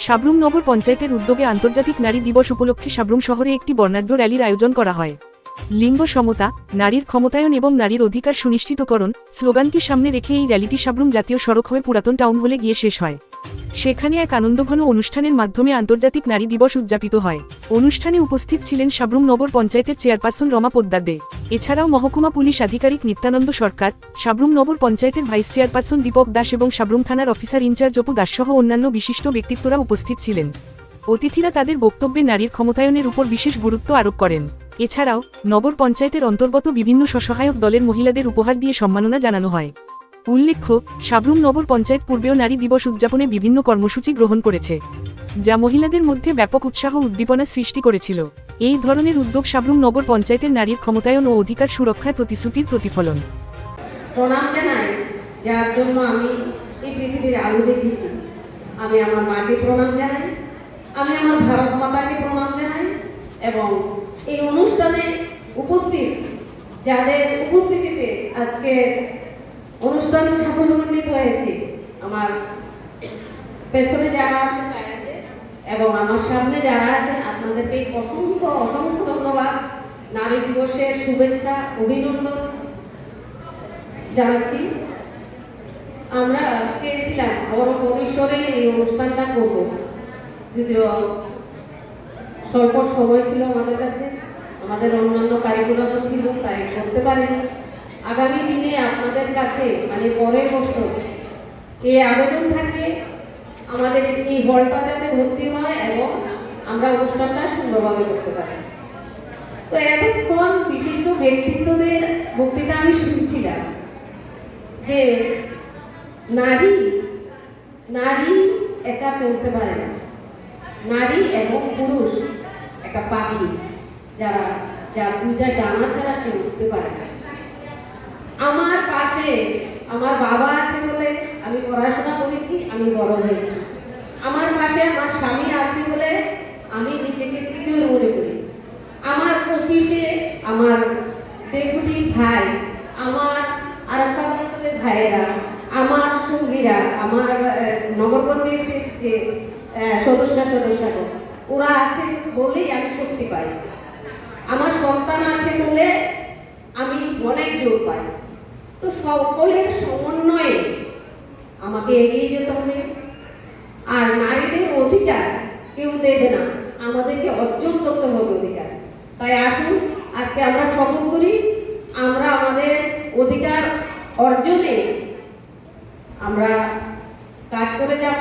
সাবরুম নগর পঞ্চায়েতের উদ্যোগে আন্তর্জাতিক নারী দিবস উপলক্ষে সাবরুম শহরে একটি বর্ণাঢ্য র্যালির আয়োজন করা হয়। লিঙ্গ সমতা, নারীর ক্ষমতায়ন এবং নারীর অধিকার সুনিশ্চিতকরণ, স্লোগানকে সামনে রেখে এই র্যালিটি সাবরুম জাতীয় সড়ক হয়ে পুরাতন টাউন হলে গিয়ে শেষ হয়। সেখানে এক আনন্দঘন অনুষ্ঠানের মাধ্যমে আন্তর্জাতিক নারী দিবস উদযাপিত হয়। অনুষ্ঠানে উপস্থিত ছিলেন সাবরুম নগর পঞ্চায়েতের চেয়ারপারসন রমা পোদ্দার দে। এছাড়াও মহকুমা পুলিশ আধিকারিক নিত্যানন্দ সরকার, সাবরুম নগর পঞ্চায়েতের ভাইস চেয়ারপারসন দীপক দাস এবং সাবরুম থানার অফিসার ইনচার্জ অপু দাসসহ অন্যান্য বিশিষ্ট ব্যক্তিত্বরা উপস্থিত ছিলেন। অতিথিরা তাদের বক্তব্যে নারীর ক্ষমতায়নের উপর বিশেষ গুরুত্ব আরোপ করেন। এছাড়াও, নগর পঞ্চায়েতের অন্তর্গত বিভিন্ন স্বসহায়ক দলের মহিলাদের উপহার দিয়ে সম্মাননা জানানো হয়। উল্লেখ্য, সাবরুম নগর পঞ্চায়েত পূর্বেও নারী দিবস উদযাপনে বিভিন্ন কর্মসূচি গ্রহণ করেছে, যা মহিলাদের মধ্যে ব্যাপক উৎসাহ উদ্দীপনা সৃষ্টি করেছিল। এই ধরনের উদ্যোগ সাবরুম নগর পঞ্চায়েতের নারীর ক্ষমতায়ন ও অধিকার সুরক্ষায় প্রতিশ্রুতির প্রতিফলন। প্রণাম জানাই, যার জন্য আমি এই পৃথিবীর আলো দেখেছি আমি আমার মাকে প্রণাম জানাই, আমি আমার ভারত মাতাকে প্রণাম জানাই এবং এই অনুষ্ঠানে উপস্থিত, যাদের উপস্থিতিতে আজকে অনুষ্ঠান সাফল্যমণ্ডিত হয়েছে। আমার পেছনে যারা আছেন এবং আমার সামনে যারা আছেন, আপনাদেরকে অসংখ্য অসংখ্য ধন্যবাদ। নারী দিবসের শুভেচ্ছা, অভিনন্দন জানাচ্ছি। আমরা চেয়েছিলাম বড় পরিসরে এই অনুষ্ঠানটা করব। যদিও স্বল্প সময় ছিল আমাদের কাছে, আমাদের অন্যান্য কারিকুলামও ছিল, তাই করতে পারিনি। আগামী দিনে আপনাদের কাছে মানে পরের বছর, এই আবেদন থাকবে। আমাদের এই হলটা যাতে ভর্তি হয় এবং আমরা অনুষ্ঠানটা সুন্দরভাবে করতে পারি। তো এতক্ষণ বিশিষ্ট ব্যক্তিত্বদের বক্তৃতা আমি শুনছিলাম যে নারী নারী একা চলতে পারে না। নারী এবং পুরুষ, একটা পাখি, যারা, যার দুইটা ডানা ছাড়া সে উঠতে পারে না। আমার পাশে আমার বাবা আছে বলে আমি পড়াশোনা করেছি, আমি বড় হয়েছি। আমার পাশে আমার স্বামী আছে বলে আমি নিজেকে সিকিউর মনে করি। আমার অফিসে আমার ডেপুটি ভাই, আমার আর ভাইয়েরা, আমার সঙ্গীরা, আমার নগর পঞ্চায়েতের যে সদস্য সদস্যরা ওরা আছে বলেই আমি শক্তি পাই। আমার সন্তান আছে বলে আমি অনেক জোর পাই। তো সকলের সমন্বয়ে আমাকে এগিয়ে যেতে হবে। আর নারীদের অধিকার কেউ দেবে না, আমাদেরকে অর্জন করতে হবে অধিকার। তাই আসুন, আজকে আমরা শপথ করি, আমরা আমাদের অধিকার অর্জনে আমরা কাজ করে যাব।